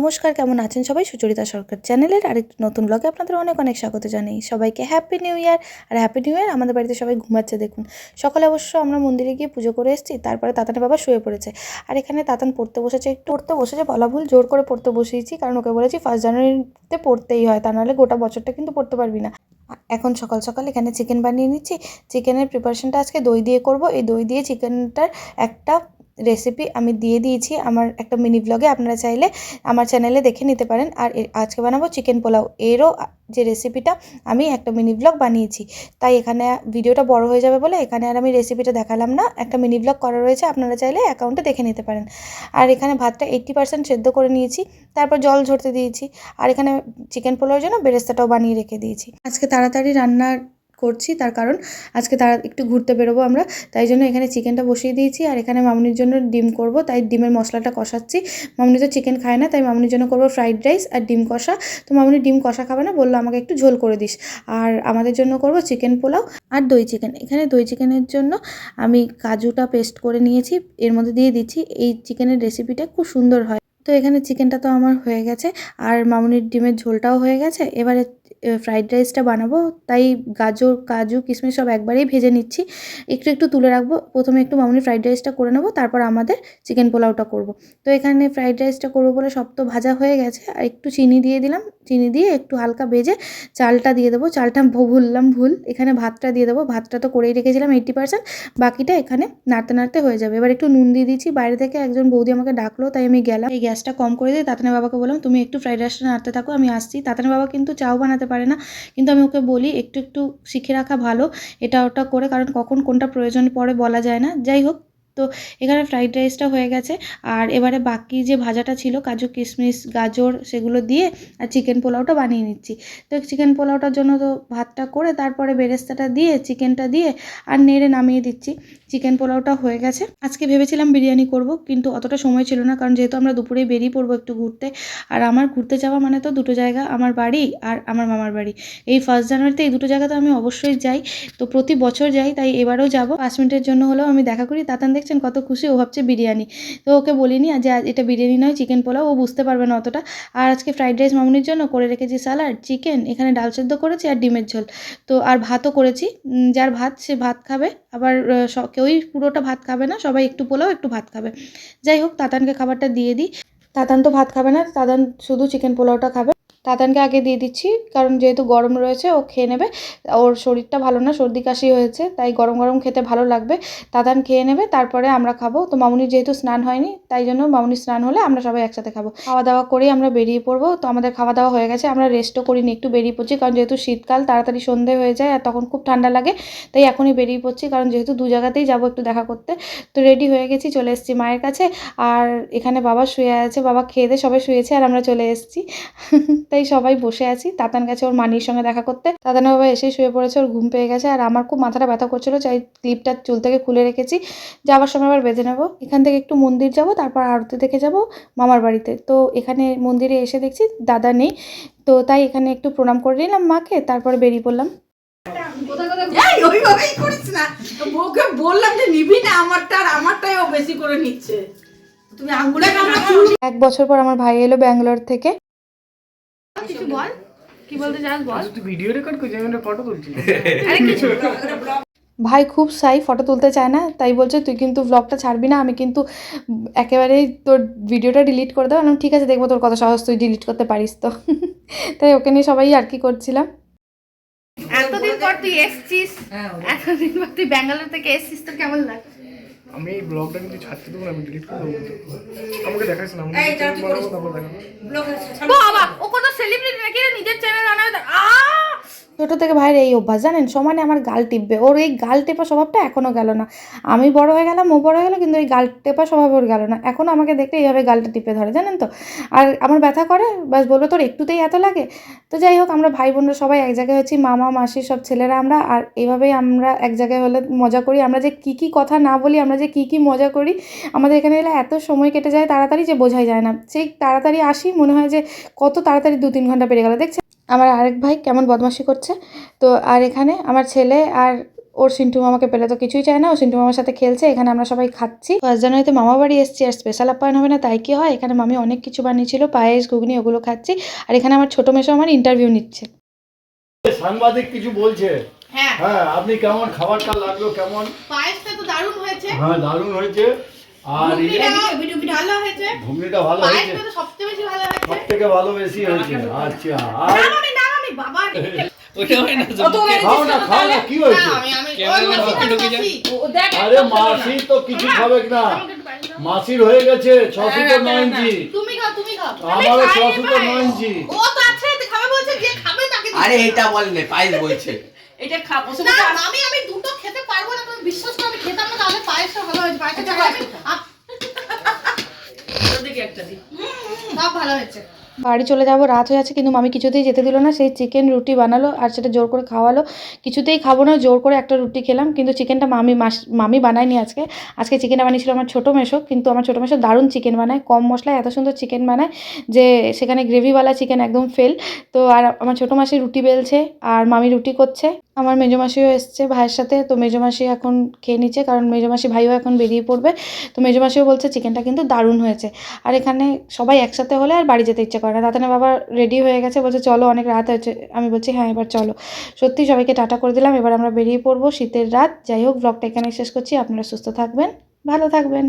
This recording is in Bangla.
নমস্কার, কেমন আছেন সবাই? সুচরিতা সরকার চ্যানেলের আরেকটি নতুন ব্লগে আপনাদের অনেক অনেক স্বাগত জানাই। সবাইকে হ্যাপি নিউ ইয়ার আর হ্যাপি নিউ ইয়ার আমাদের বাড়িতে সবাই ঘুমাচ্ছে, দেখুন। সকালে অবশ্য আমরা মন্দিরে গিয়ে পুজো করে এসেছি, তারপরে তাতানের বাবা শুয়ে পড়েছে। আর এখানে তাতান পড়তে বসেছে, একটু পড়তে বসেছে, বলা ভুল, জোর করে পড়তে বসিয়েছি, কারণ ওকে বলেছি ফার্স্ট জানুয়ারিতে পড়তেই হয়, তা নাহলে গোটা বছরটা কিন্তু পড়তে পারবি না। এখন সকাল সকাল এখানে চিকেন বানিয়ে নিচ্ছি। চিকেনের প্রিপারেশনটা আজকে দই দিয়ে করব। এই দই দিয়ে চিকেনটার একটা রেসিপি আমি দিয়ে দিয়েছি আমার একটা মিনি ব্লগে আপনারা চাইলে আমার চ্যানেলে দেখে নিতে পারেন। আর আজকে বানাবো চিকেন পোলাও। এরও যে রেসিপিটা আমি একটা মিনি ব্লগ বানিয়েছি। তাই এখানে ভিডিওটা বড় হয়ে যাবে বলে এখানে আর আমি রেসিপিটা দেখালাম না। একটা মিনি ব্লগ করা রয়েছে। আপনারা চাইলে অ্যাকাউন্টে দেখে নিতে পারেন। আর এখানে ভাতটা এইট্টি পার্সেন্ট সেদ্ধ করে নিয়েছি। তারপর জল ঝরতে দিয়েছি। আর এখানে চিকেন পোলাওর জন্য বেরেস্তাটাও বানিয়ে রেখে দিয়েছি। আজকে তাড়াতাড়ি রান্না করছি, তার কারণ আজকে তারা একটু ঘুরতে বেরোবো আমরা। তাই জন্য এখানে চিকেনটা বসিয়ে দিয়েছি, আর এখানে মামুনির জন্য ডিম করব। তাই ডিমের মশলাটা কষাচ্ছি। মামুনি তো চিকেন খায় না, তাই মামুনির জন্য করব ফ্রাইড রাইস আর ডিম কষা। তো মামুনি ডিম কষা খাবে না, বলল আমাকে একটু ঝোল করে দিস। আর আমাদের জন্য করব চিকেন পোলাও আর দই চিকেন। এখানে দই চিকেনের জন্য আমি কাজুটা পেস্ট করে নিয়েছি, এর মধ্যে দিয়ে দিচ্ছি। এই চিকেনের রেসিপিটা খুব সুন্দর হয়। তো এখানে চিকেনটা তো আমার হয়ে গেছে। আর মামুনির ডিমের ঝোলটাও হয়ে গেছে। এবারে ফ্রাইড রাইসটা বানাবো। তাই গাজর, কাজু, কিশমিশ সব একবারেই ভেজে নিচ্ছি। একটু একটু তুলে রাখব। প্রথমে একটু মামুনি ফ্রাইড রাইসটা করে নেব। তারপর আমাদের চিকেন পোলাওটা করব। তো এখানে ফ্রাইড রাইসটা করব বলে সব তো ভাজা হয়ে গেছে। আর একটু চিনি দিয়ে দিলাম। চিনি দিয়ে একটু হালকা ভেজে চালটা দিয়ে দেবো। চালটা ভুললাম ভুল। এখানে ভাতটা দিয়ে দেবো। ভাতটা তো করেই রেখেছিলাম এইট্টি পার্সেন্ট বাকিটা এখানে নাড়তে নাড়তে হয়ে যাবে। এবার একটু নুন দিয়ে দিচ্ছি। বাইরে থেকে একজন বৌদি আমাকে ডাকলো, তাই আমি গেলাম। এই গ্যাসটা কম করে দিই, তাতানের বাবাকে বললাম, তুমি একটু ফ্রাইড রাইসটা নাড়তে থাকো, আমি আসছি। তাতানের বাবা কিন্তু চাও বানাতে পারে না, কিন্তু আমি ওকে বলি, একটু একটু শিখে রাখা ভালো, এটা ওটা করে, কারণ কখন কোনটা প্রয়োজন পড়ে বলা যায় না। যাই হোক তো এখানে ফ্রাইড রাইসটা হয়ে গেছে। আর এবারে বাকি যে ভাজাটা ছিল, কাজু, কিশমিশ, গাজর, সেগুলো দিয়ে আর চিকেন পোলাওটা বানিয়ে নিচ্ছি। তো চিকেন পোলাওটার জন্য তো ভাতটা করে তারপরে বেরেস্তাটা দিয়ে চিকেনটা দিয়ে আর নেড়ে নামিয়ে দিচ্ছি। চিকেন পোলাওটা হয়ে গেছে। আজকে ভেবেছিলাম বিরিয়ানি করব, কিন্তু অতটা সময় ছিল না, কারণ যেহেতু আমরা দুপুরে বেরিয়ে পড়ব একটু ঘুরতে। আর আমার ঘুরতে যাওয়া মানে তো দুটো জায়গা, আমার বাড়ি আর আমার মামার বাড়ি। এই ফার্স্ট জানুয়ারিতে এই দুটো জায়গা তো আমি অবশ্যই যাই। তো প্রতি বছর যাই, তাই এবারও যাব। পাঁচ মিনিটের জন্য হলেও আমি দেখা করি। তাতান দেখছেন, কত খুশি, ও ভাবছে বিরিয়ানি। তো ওকে বলিনি যে এটা বিরিয়ানি নয়, চিকেন পোলাও, ও বুঝতে পারবে না অতটা। আর আজকে ফ্রাইড রাইস মামুনির জন্য করে রেখেছি স্যালাড, চিকেন, এখানে ডাল সেদ্ধ করেছি আর ডিমের ঝোল। তো আর ভাতও করেছি যার ভাত সে ভাত খাবে, আবার কেউই পুরোটা ভাত খাবে না, সবাই একটু পোলাও, একটু ভাত খাবে। যাই হোক, তাতানকে খাবারটা দিয়ে দিই। তাতান তো ভাত খাবে না, তাতান শুধু চিকেন পোলাওটা খাবে। তাতানকে আগে দিয়ে দিচ্ছি, কারণ যেহেতু গরম রয়েছে, ও খেয়ে নেবে। ওর শরীরটা ভালো না, সর্দি কাশি হয়েছে, তাই গরম গরম খেতে ভালো লাগবে। তাতান খেয়ে নেবে, তারপরে আমরা খাব। তো মামুনির যেহেতু স্নান হয়নি, তাই জন্য মামুনির স্নান হলে আমরা সবাই একসাথে খাব। খাওয়া দাওয়া করেই আমরা বেরিয়ে পড়ব। তো আমাদের খাওয়া দাওয়া হয়ে গেছে, আমরা রেস্টও করিনি, একটু বেরিয়ে পড়ছি, কারণ যেহেতু শীতকাল, তাড়াতাড়ি সন্ধে হয়ে যায়, আর তখন খুব ঠান্ডা লাগে, তাই এখনই বেরিয়ে পড়ছি, কারণ যেহেতু দু জায়গাতেই যাব একটু দেখা করতে। তো রেডি হয়ে গেছি, চলে এসেছি মায়ের কাছে। আর এখানে বাবা শুয়ে আছে, বাবা খেয়ে দিয়ে সবাই শুয়েছে, আর আমরা চলে এসেছি। তাই সবাই বসে আছি। তাতান গেছে ওর মানির সঙ্গে দেখা করতে। তাতান বাবা এসেই শুয়ে পড়েছে ওর ঘুম পেয়ে গেছে। আর আমার খুব মাথাটা ব্যথা করছিল চাই ক্লিপটা চুল থেকে খুলে রেখেছি। যাওয়ার সময় আবার বেঁধে নেব। এখান থেকে একটু মন্দির যাব তারপর আরতি দেখে যাব মামার বাড়িতে। তো এখানে মন্দিরে এসে দেখছি দাদা নেই। তো তাই এখানে একটু প্রণাম করে নিলাম মাকে তারপরে বেরিয়ে পড়লাম। ওইভাবেই করিস না। বউকে বললাম যে নিবি না আমারটা আর আমারটাই ও বেশি করে নিচ্ছে। এক বছর পর আমার ভাই এলো ব্যাঙ্গালোর থেকে। কিছু বল? কি বলতে চাস বল? তুই ভিডিও রেকর্ড করছিস আমি ফটো তুলছি। আরে কিছু ভাই খুব সাই ফটো তুলতে চায় না তাই বলছে তুই কিন্তু ব্লগটা ছাড়বি না আমি কিন্তু একেবারেই তোর ভিডিওটা ডিলিট করে দেবো। আমি ঠিক আছে দেখব তোর কত সহজ তুই ডিলিট করতে পারিস তো। তাই ওকে নিয়ে সবাই আর কি করছিলাম। এতদিন পর তুই এসছিস এতদিন পর তুই ব্যাঙ্গালোর থেকে এসছিস তোর কেমন লাগে? আমি এই ব্লগটা কিন্তু ছাড়তে দেবো না আমি ডিলিট করে দেবো। আমাকে আমি এই, যা তুই বানাবো, করিস। তারপর দেখাবো ব্লগে বাবা ও কত সেলিব্রিটি নাকি রে, নিজের চ্যানেল আনাবে আ ছোটো থেকে ভাইয়ের এই অভ্যাস, জানেন? সমানে আমার গাল টিপবে। ওর এই গাল টেপা স্বভাবটা এখনও গেল না। আমি বড় হয়ে গেলাম, ও বড় হয়ে গেলো, কিন্তু এই গাল টেপা স্বভাব ওর গেল না। এখনও আমাকে দেখলে এইভাবে গালটা টিপে ধরে, জানেন তো? আর আমার ব্যথা করে বাস বলবে, তোর একটুতেই এত লাগে? তো যাই হোক, আমরা ভাই বোনরা সবাই এক জায়গায় হচ্ছি, মামা, মাসি, সব ছেলেরা আমরা। আর এইভাবেই আমরা এক জায়গায় হলে মজা করি। আমরা যে কী কী কথা না বলি, আমরা যে কী কী মজা করি, আমাদের এখানে এলে এত সময় কেটে যায়, তাড়াতাড়ি যে বোঝাই যায় না। সেই তাড়াতাড়ি আসি, মনে হয় যে কত তাড়াতাড়ি দু তিন ঘণ্টা পেরিয়ে গেল। দেখছে আমার আরেক ভাই কেমন বদমাশি করছে? তো আর এখানে আমার ছেলে আর ওর সিন্টু মামাকে পেলে তো কিছুই চায় না। ও সিন্টু মামার সাথে খেলছে এখানে আমরা সবাই খাচ্ছি। ফার্স্ট জানুয়ারিতে মামা বাড়ি এসেছি আর স্পেশাল আপ্যায়ন হবে না তাই কি হয়? এখানে মামি অনেক কিছু বানিয়েছিল পায়েস ঘুগনি ওগুলো খাচ্ছি। আর এখানে আমার ছোটো মেশো আমার ইন্টারভিউ নিচ্ছে। সাংবাদিক কিছু বলছে? হ্যাঁ। হ্যাঁ আপনি কেমন? খাবারটা লাগল কেমন? পায়েসটা তো দারুণ হয়েছে। হ্যাঁ দারুণ হয়েছে। আর ঘুগনিটা ভালো হয়েছে। ভালো বেশি আচ্ছা আর খাবে পায়েস। মাসির হয়ে গেছে নয় ইঞ্চি আমারও নয় ইঞ্চি খাবে খাবে তাকে দিতে আরে এটা বলেন পায়েস বলছে। এটা খা বসে না বসে আস। আমি আমি দুটো খেতে পারব না তুমি বিশ্বাস করো আমি খেতাম না তাহলে পায়েসটা সব ভালো হয়েছে। বাড়ি চলে যাব রাত হয়ে আছে কিন্তু মামি কিছুতেই যেতে দিল না। সেই চিকেন রুটি বানালো আর সেটা জোর করে খাওয়ালো। কিছুতেই খাব না জোর করে একটা রুটি খেলাম কিন্তু চিকেনটা মামি মাস মামি বানায়নি আজকে। আজকে চিকেনটা বানিয়েছিল আমার ছোটো মেশো কিন্তু আমার ছোটো মেশো দারুণ চিকেন বানায়। কম মশলায় এত সুন্দর চিকেন বানায় যে সেখানে গ্রেভিওয়ালা চিকেন একদম ফেল তো আর আমার ছোটো মাসি রুটি বেলছে আর মামি রুটি করছে। আমার মেজো মাসিও এসছে ভাইয়ের সাথে, তো মেজো মাসি এখন খেয়ে নিচ্ছে, কারণ মেজো মাসি ভাইও এখন বেরিয়ে পড়বে। তো মেজো মাসিও বলছে চিকেনটা কিন্তু দারুণ হয়েছে। আর এখানে সবাই একসাথে হলে আর বাড়ি যেতে ইচ্ছে করে না। তাতে বাবা রেডি হয়ে গেছে, বলছে চলো, অনেক রাত হয়েছে। আমি বলছি হ্যাঁ এবার চলো। সত্যি সবাইকে টাটা করে দিলাম, এবার আমরা বেরিয়ে পড়ব শীতের রাত। যাই হোক ব্লগটা এখানে শেষ করছি। আপনারা সুস্থ থাকবেন, ভালো থাকবেন।